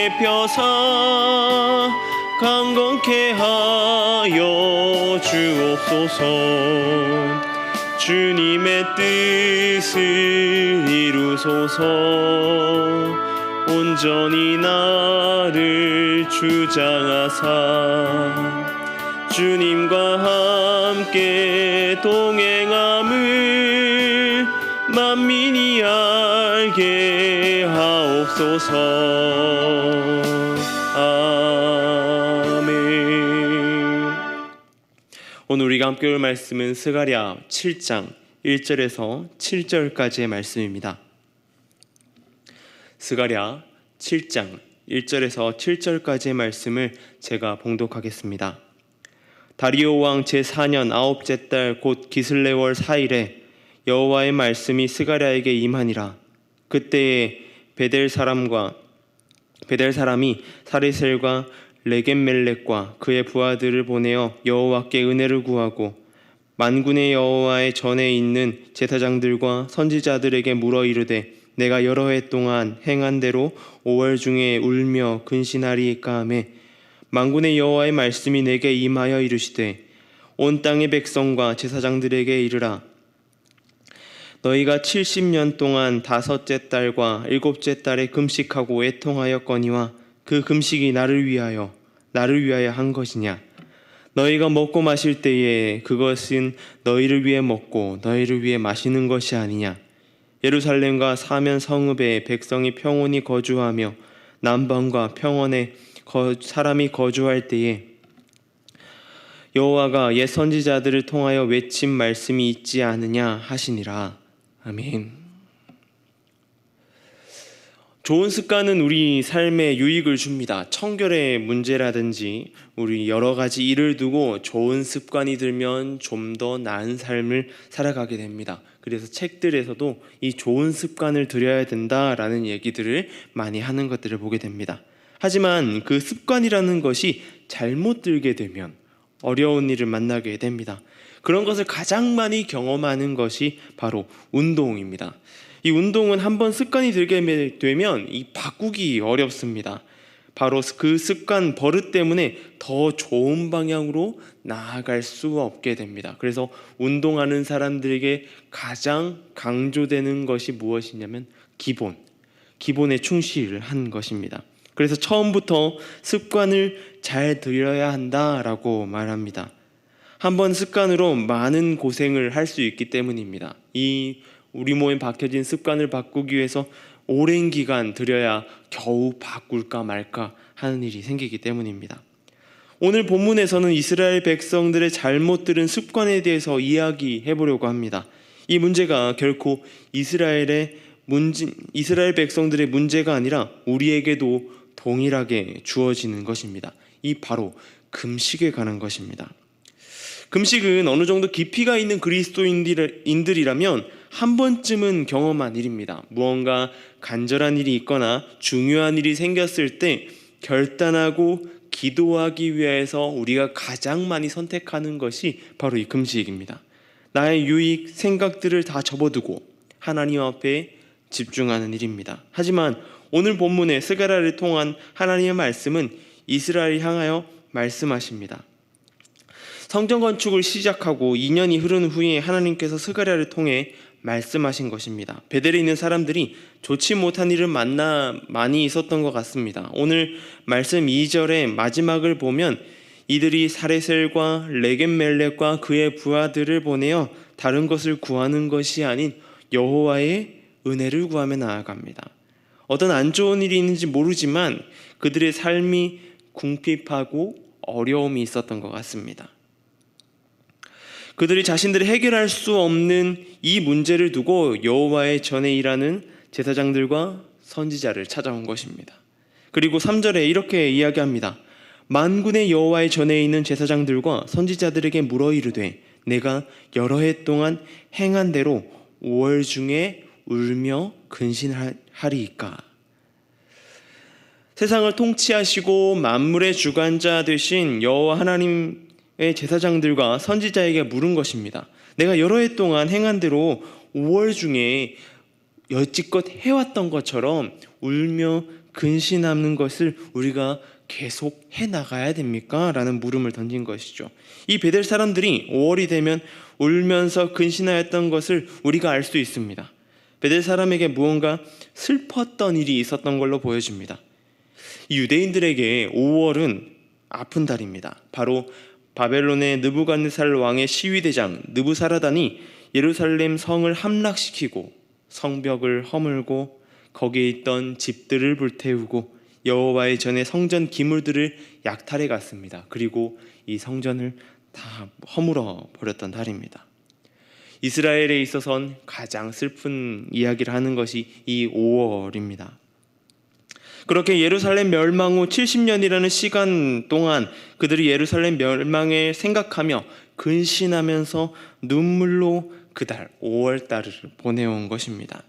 내게 펴사 강건케 하여 주옵소서. 주님의 뜻을 이루소서. 온전히 나를 주장하사 주님과 함께 동행함을 만민이 알게 하옵소서. 오늘 우리가 함께 올 말씀은 스가랴 7장 1절에서 7절까지의 말씀입니다. 스가랴 7장 1절에서 7절까지의 말씀을 제가 봉독하겠습니다. 다리오 왕 제4년 아홉째 달 곧 기슬레월 4일에 여호와의 말씀이 스가랴에게 임하니라. 그때에 베델 사람과 베델 사람이 사리셀과 레겐멜렉과 그의 부하들을 보내어 여호와께 은혜를 구하고 만군의 여호와의 전에 있는 제사장들과 선지자들에게 물어 이르되 내가 여러 해 동안 행한 대로 5월 중에 울며 근신하리이까 하매 만군의 여호와의 말씀이 내게 임하여 이르시되 온 땅의 백성과 제사장들에게 이르라 너희가 70년 동안 다섯째 달과 일곱째 달에 금식하고 애통하였거니와 그 금식이 나를 위하여 나를 위하여 한 것이냐? 너희가 먹고 마실 때에 그것은 너희를 위해 먹고 너희를 위해 마시는 것이 아니냐? 예루살렘과 사면 성읍에 백성이 평온히 거주하며 남방과 평원에 거, 사람이 거주할 때에 여호와가 옛 선지자들을 통하여 외친 말씀이 있지 않느냐 하시니라 아멘. 좋은 습관은 우리 삶에 유익을 줍니다. 청결의 문제라든지 우리 여러 가지 일을 두고 좋은 습관이 들면 좀 더 나은 삶을 살아가게 됩니다. 그래서 책들에서도 이 좋은 습관을 들여야 된다라는 얘기들을 많이 하는 것들을 보게 됩니다. 하지만 그 습관이라는 것이 잘못 들게 되면 어려운 일을 만나게 됩니다. 그런 것을 가장 많이 경험하는 것이 바로 운동입니다. 이 운동은 한번 습관이 들게 되면 이 바꾸기 어렵습니다. 바로 그 습관 버릇 때문에 더 좋은 방향으로 나아갈 수 없게 됩니다. 그래서 운동하는 사람들에게 가장 강조되는 것이 무엇이냐면 기본, 기본에 충실한 것입니다. 그래서 처음부터 습관을 잘 들여야 한다라고 말합니다. 한번 습관으로 많은 고생을 할 수 있기 때문입니다. 이 우리 몸에 박혀진 습관을 바꾸기 위해서 오랜 기간 들여야 겨우 바꿀까 말까 하는 일이 생기기 때문입니다. 오늘 본문에서는 이스라엘 백성들의 잘못 들은 습관에 대해서 이야기해 보려고 합니다. 이 문제가 결코 이스라엘의 문제, 이스라엘 백성들의 문제가 아니라 우리에게도 동일하게 주어지는 것입니다. 이 바로 금식에 관한 것입니다. 금식은 어느 정도 깊이가 있는 그리스도인들이라면 한 번쯤은 경험한 일입니다. 무언가 간절한 일이 있거나 중요한 일이 생겼을 때 결단하고 기도하기 위해서 우리가 가장 많이 선택하는 것이 바로 이 금식입니다. 나의 유익, 생각들을 다 접어두고 하나님 앞에 집중하는 일입니다. 하지만 오늘 본문의 스가라를 통한 하나님의 말씀은 이스라엘 향하여 말씀하십니다. 성전 건축을 시작하고 2년이 흐른 후에 하나님께서 스가랴를 통해 말씀하신 것입니다. 베델에 있는 사람들이 좋지 못한 일을 만나 많이 있었던 것 같습니다. 오늘 말씀 2절의 마지막을 보면 이들이 사레셀과 레겐멜렉과 그의 부하들을 보내어 다른 것을 구하는 것이 아닌 여호와의 은혜를 구하며 나아갑니다. 어떤 안 좋은 일이 있는지 모르지만 그들의 삶이 궁핍하고 어려움이 있었던 것 같습니다. 그들이 자신들이 해결할 수 없는 이 문제를 두고 여호와의 전에 일하는 제사장들과 선지자를 찾아온 것입니다. 그리고 3절에 이렇게 이야기합니다. 만군의 여호와의 전에 있는 제사장들과 선지자들에게 물어 이르되 내가 여러 해 동안 행한 대로 5월 중에 울며 근신하 리이까 세상을 통치하시고 만물의 주관자 되신 여호와 하나님 제사장들과 선지자에게 물은 것입니다. 내가 여러 해 동안 행한 대로 5월 중에 여지껏 해왔던 것처럼 울며 근신하는 것을 우리가 계속 해 나가야 됩니까? 라는 물음을 던진 것이죠. 이 베델 사람들이 5월이 되면 울면서 근신하였던 것을 우리가 알 수 있습니다. 베델 사람에게 무언가 슬펐던 일이 있었던 걸로 보여집니다. 유대인들에게 5월은 아픈 달입니다. 바로 바벨론의 느부갓네살 왕의 시위대장 느부사라단이 예루살렘 성을 함락시키고 성벽을 허물고 거기에 있던 집들을 불태우고 여호와의 전에 성전 기물들을 약탈해 갔습니다. 그리고 이 성전을 다 허물어 버렸던 달입니다. 이스라엘에 있어선 가장 슬픈 이야기를 하는 것이 이 5월입니다. 그렇게 예루살렘 멸망 후 70년이라는 시간 동안 그들이 예루살렘 멸망을 생각하며 근신하면서 눈물로 그달 5월 달을 보내온 것입니다.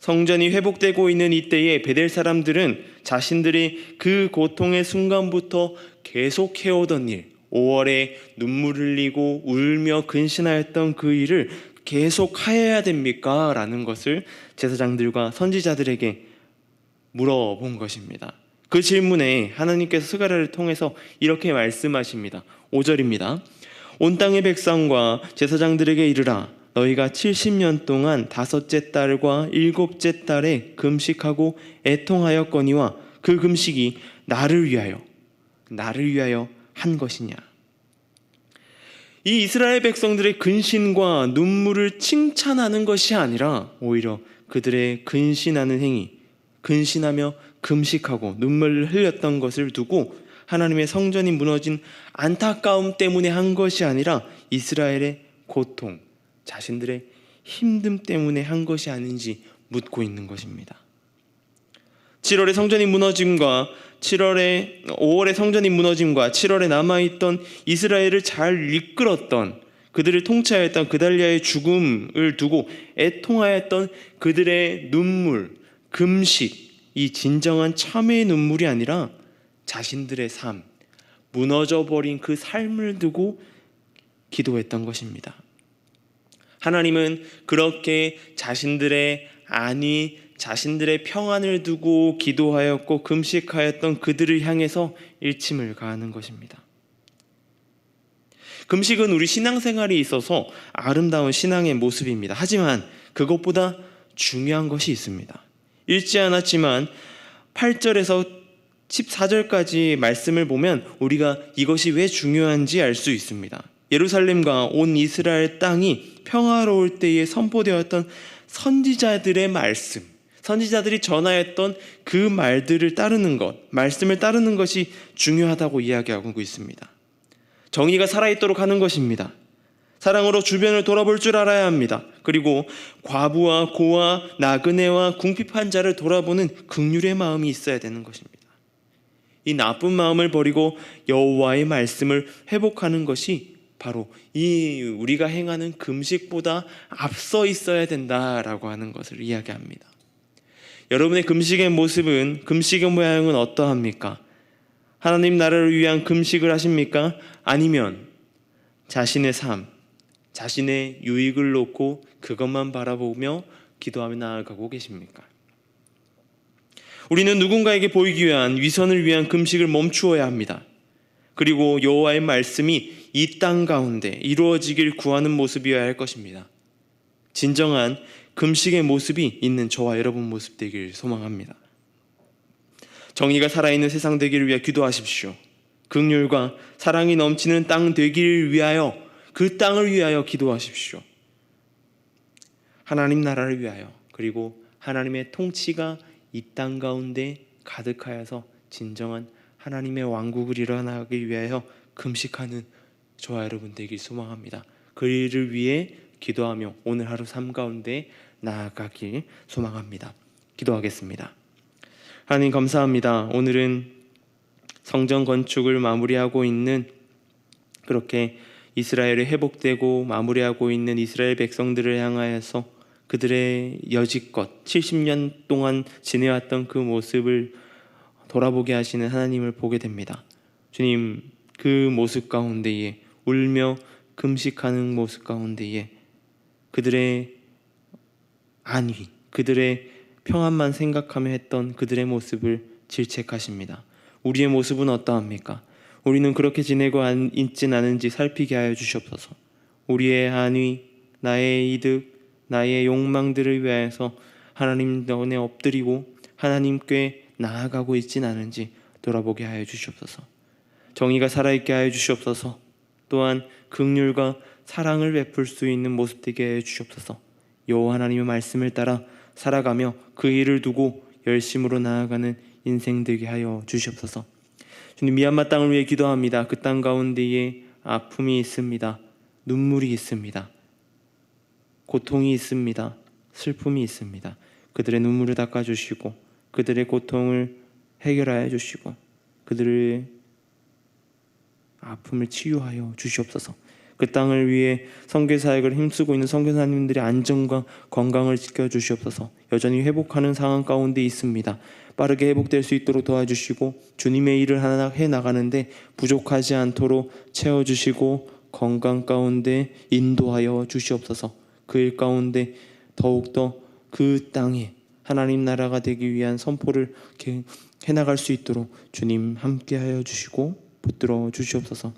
성전이 회복되고 있는 이때에 베델 사람들은 자신들이 그 고통의 순간부터 계속 해오던 일, 5월에 눈물 흘리고 울며 근신하였던 그 일을 계속 하여야 됩니까? 라는 것을 제사장들과 선지자들에게 물어본 것입니다. 그 질문에 하나님께서 스가랴를 통해서 이렇게 말씀하십니다. 5절입니다. 온 땅의 백성과 제사장들에게 이르라 너희가 70년 동안 다섯째 달과 일곱째 달에 금식하고 애통하였거니와 그 금식이 나를 위하여 나를 위하여 한 것이냐 이 이스라엘 백성들의 근신과 눈물을 칭찬하는 것이 아니라 오히려 그들의 근신하는 행위 근신하며 금식하고 눈물을 흘렸던 것을 두고 하나님의 성전이 무너진 안타까움 때문에 한 것이 아니라 이스라엘의 고통, 자신들의 힘듦 때문에 한 것이 아닌지 묻고 있는 것입니다. 7월에 성전이 무너짐과 7월에 5월에 성전이 무너짐과 7월에 남아 있던 이스라엘을 잘 이끌었던 그들을 통치하였던 그달리아의 죽음을 두고 애통하였던 그들의 눈물, 금식, 이 진정한 참회의 눈물이 아니라 자신들의 삶, 무너져 버린 그 삶을 두고 기도했던 것입니다. 하나님은 그렇게 자신들의 안위, 자신들의 평안을 두고 기도하였고 금식하였던 그들을 향해서 일침을 가하는 것입니다. 금식은 우리 신앙생활에 있어서 아름다운 신앙의 모습입니다. 하지만 그것보다 중요한 것이 있습니다. 읽지 않았지만 8절에서 14절까지 말씀을 보면 우리가 이것이 왜 중요한지 알 수 있습니다. 예루살렘과 온 이스라엘 땅이 평화로울 때에 선포되었던 선지자들의 말씀, 선지자들이 전하였던 그 말들을 따르는 것, 말씀을 따르는 것이 중요하다고 이야기하고 있습니다. 정의가 살아있도록 하는 것입니다. 사랑으로 주변을 돌아볼 줄 알아야 합니다. 그리고 과부와 고아, 나그네와 궁핍한 자를 돌아보는 극률의 마음이 있어야 되는 것입니다. 이 나쁜 마음을 버리고 여호와의 말씀을 회복하는 것이 바로 이 우리가 행하는 금식보다 앞서 있어야 된다라고 하는 것을 이야기합니다. 여러분의 금식의 모습은 금식의 모양은 어떠합니까? 하나님 나라를 위한 금식을 하십니까? 아니면 자신의 삶, 자신의 유익을 놓고 그것만 바라보며 기도하며 나아가고 계십니까? 우리는 누군가에게 보이기 위한 위선을 위한 금식을 멈추어야 합니다. 그리고 여호와의 말씀이 이 땅 가운데 이루어지길 구하는 모습이어야 할 것입니다. 진정한 금식의 모습이 있는 저와 여러분 모습 되길 소망합니다. 정의가 살아있는 세상 되기를 위해 기도하십시오. 극률과 사랑이 넘치는 땅 되기를 위하여 그 땅을 위하여 기도하십시오. 하나님 나라를 위하여 그리고 하나님의 통치가 이 땅 가운데 가득하여서 진정한 하나님의 왕국을 일어나기 위하여 금식하는 저와 여러분 되길 소망합니다. 그 일을 위해 기도하며 오늘 하루 삶 가운데 나아가길 소망합니다. 기도하겠습니다. 하나님 감사합니다. 오늘은 성전 건축을 마무리하고 있는 그렇게 이스라엘이 회복되고 마무리하고 있는 이스라엘 백성들을 향하여서 그들의 여지껏 70년 동안 지내왔던 그 모습을 돌아보게 하시는 하나님을 보게 됩니다. 주님, 그 모습 가운데에 울며 금식하는 모습 가운데에 그들의 안위, 그들의 평안만 생각하며 했던 그들의 모습을 질책하십니다. 우리의 모습은 어떠합니까? 우리는 그렇게 지내고 안, 있진 않은지 살피게 하여 주시옵소서. 우리의 안위, 나의 이득, 나의 욕망들을 위하여서 하나님 너에 엎드리고 하나님께 나아가고 있진 않은지 돌아보게 하여 주시옵소서. 정의가 살아있게 하여 주시옵소서. 또한 극률과 사랑을 베풀 수 있는 모습 되게 하여 주시옵소서. 여호와 하나님의 말씀을 따라 살아가며 그 일을 두고 열심으로 나아가는 인생 되게 하여 주시옵소서. 주님 미얀마 땅을 위해 기도합니다. 그 땅 가운데에 아픔이 있습니다. 눈물이 있습니다. 고통이 있습니다. 슬픔이 있습니다. 그들의 눈물을 닦아 주시고 그들의 고통을 해결하여 주시고 그들의 아픔을 치유하여 주시옵소서. 그 땅을 위해 선교 사역을 힘쓰고 있는 선교사님들의 안전과 건강을 지켜 주시옵소서. 여전히 회복하는 상황 가운데 있습니다. 빠르게 회복될 수 있도록 도와주시고 주님의 일을 하나 해 나가는데 부족하지 않도록 채워 주시고 건강 가운데 인도하여 주시옵소서. 그 일 가운데 더욱더 그 땅에 하나님 나라가 되기 위한 선포를 이렇게 해나갈 수 있도록 주님 함께하여 주시고 붙들어 주시옵소서.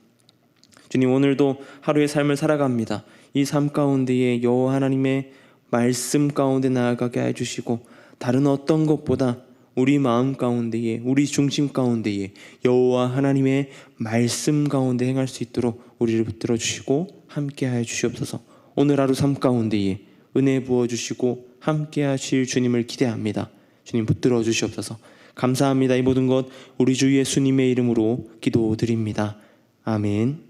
주님 오늘도 하루의 삶을 살아갑니다. 이 삶 가운데에 여호와 하나님의 말씀 가운데 나아가게 해 주시고 다른 어떤 것보다 우리 마음 가운데에 우리 중심 가운데에 여호와 하나님의 말씀 가운데 행할 수 있도록 우리를 붙들어 주시고 함께 하여 주시옵소서. 오늘 하루 삶 가운데에 은혜 부어 주시고 함께 하실 주님을 기대합니다. 주님 붙들어 주시옵소서. 감사합니다. 이 모든 것 우리 주 예수님의 이름으로 기도드립니다. 아멘.